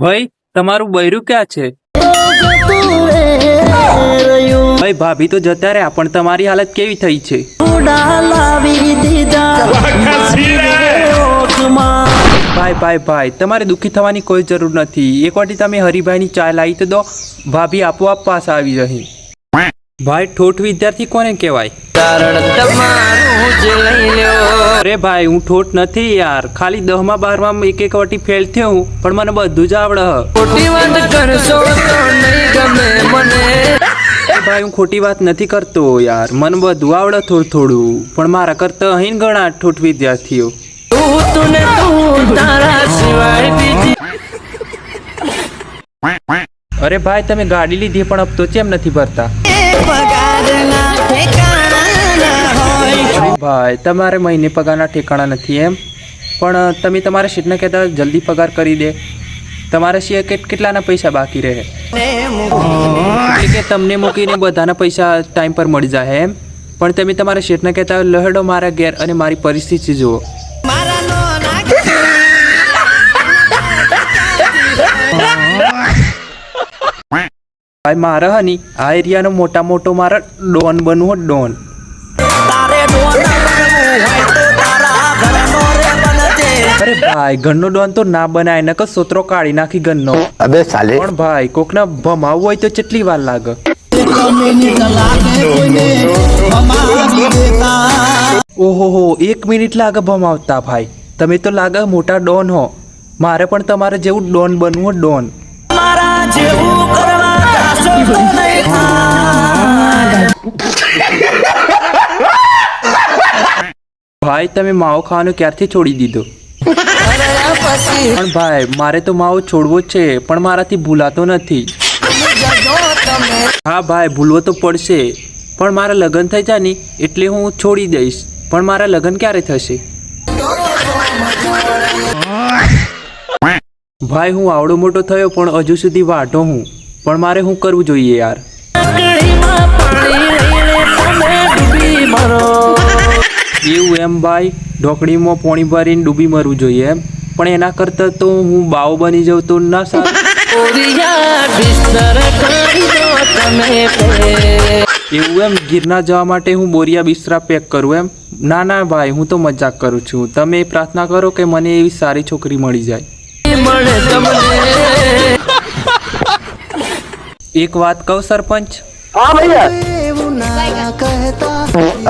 ભાઈ, તમારું બૈરું ક્યાં છે? ભાઈ, ભાભી તો જતા રહ્યા, પણ તમારી હાલત કેવી થઈ છે? ભાઈ ભાઈ ભાઈ, તમારે દુઃખી થવાની કોઈ જરૂર નથી. એક વાટી તમે હરિભાઈની ચા લાવી તો દો. ભાભી આપોઆપ પાસ આવી રહી ભાઈ ઠોઠ વિદ્યાર્થી કોને કહેવાય? કારણ તમારું જ લઈ લ્યો અરે ભાઈ હું ઠોઠ નથી યાર. ખાલી દહમાં બારમાં એક એક વાટી ફેલ થયો હું પણ મને બધું જ આવડે. ખોટી વાત કરશો તો નહીં ગમે મને. ભાઈ હું ખોટી વાત નથી કરતો યાર. મને બધું આવડે થોડું થોડું. પણ મારા કરતા અહીં ઘણા ઠોઠ વિદ્યાર્થીઓ. તું તું ને તું તારા સિવાય બીજી અરે ભાઈ, તમે ગાડી લીધી પણ હપ્તો કેમ નથી ભરતા? ભાઈ, તમારે મહિને પગારના ઠેકાણા નથી એમ? પણ તમે તમારા સીટને કહેતા જલ્દી પગાર કરી દે. તમારા સિવાય કેટ- કેટલાના પૈસા બાકી રહે? કે તમને મૂકીને બધાના પૈસા ટાઈમ પર મળી જાય એમ? પણ તમે તમારા શેઠને કહેતા લહેડો મારા ઘેર અને મારી પરિસ્થિતિ જુઓ. ભાઈ મારે હની આ એરિયાનો મોટા મોટો મારે ડોન બનવો ડોન. અરે ભાઈ ઘરનો ડોન તો ના બનાય ને કે સોતરો કાઢી નાખી ઘરનો. અબે સાલે. પણ ભાઈ કોકને ભમાવું હોય તો કેટલી વાર લાગે? ઓહો હો એક મિનિટ લાગે ભમાવતા ભાઈ. તમે તો લાગે મોટા ડોન હો. મારે પણ તમારે જેવું ડોન બનવું ડોન. મારા જેવું કરવા ભાઈ, તમે માવો ખાવાનું ક્યારથી છોડી દીધો? પણ ભાઈ, મારે તો માવો છોડવો છે, પણ મારાથી ભૂલાતો નથી. હા ભાઈ, ભૂલવો તો પડશે, પણ મારા લગ્ન થઈ જાય ને એટલે હું છોડી દઈશ. પણ મારા લગ્ન ક્યારે થશે? ભાઈ, હું આવડો મોટો થયો, પણ હજુ સુધી વાટો હું. પણ મારે શું કરવું જોઈએ યાર? એવું એમ ભાઈ. ઢોકળીમાં પોણી ભરીને ડૂબી મરવું જોઈએ એમ. પણ એના કરતાં તો હું બાવ બની જાઉં તો ના સારું. એવું એમ ગિરનાર જવા માટે હું બોરિયા બિસ્તરા પેક કરું એમ. ના ના ભાઈ હું તો મજાક કરું છું. તમે પ્રાર્થના કરો કે મને એવી સારી છોકરી મળી જાય. એક વાત કહું સરપંચ? હા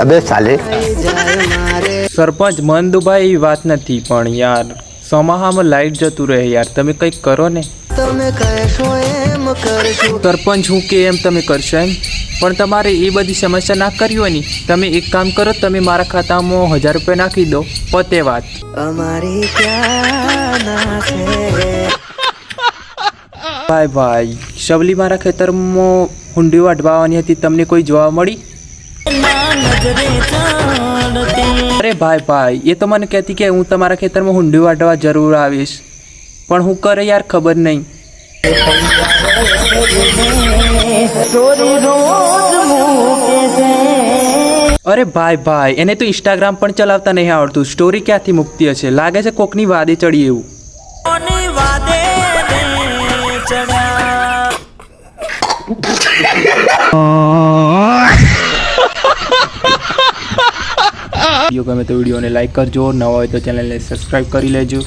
અબે સાલે સરપંચ મન દુભાઈ એ વાત નથી પણ યાર સમાહામાં લાઈટ જતું રહે યાર તમે કંઈક કરો ને. સરપંચ હું કે એમ તમે કરશો એમ? પણ તમારે એ બધી સમસ્યા ના કરી હોયની. તમે એક કામ કરો તમે મારા ખાતામાં હજાર રૂપિયા નાખી દો પતે વાત. અમારી ક્યાં ભાઈ ભાઈ. શબલી મારા ખેતરમાં હુંડી વાઢવાની હતી. તમને કોઈ જોવા મળી? અરે ભાઈ ભાઈ, એ તો મને કહેતી કે હું તમારા ખેતરમાં હુંડી વાઢવા જરૂર આવીશ. પણ હું કરે યાર ખબર નહીં. અરે ભાઈ ભાઈ, એને તો ઇન્સ્ટાગ્રામ પણ ચલાવતા નહીં આવડતું. સ્ટોરી ક્યાંથી મુક્તિ હશે? લાગે છે કોકની વાદે ચડી એવું. વીડિયો ગમે તો વિડીયોને લાઈક કરજો. નવા હોય તો ચેનલને સબસ્ક્રાઈબ કરી લેજો.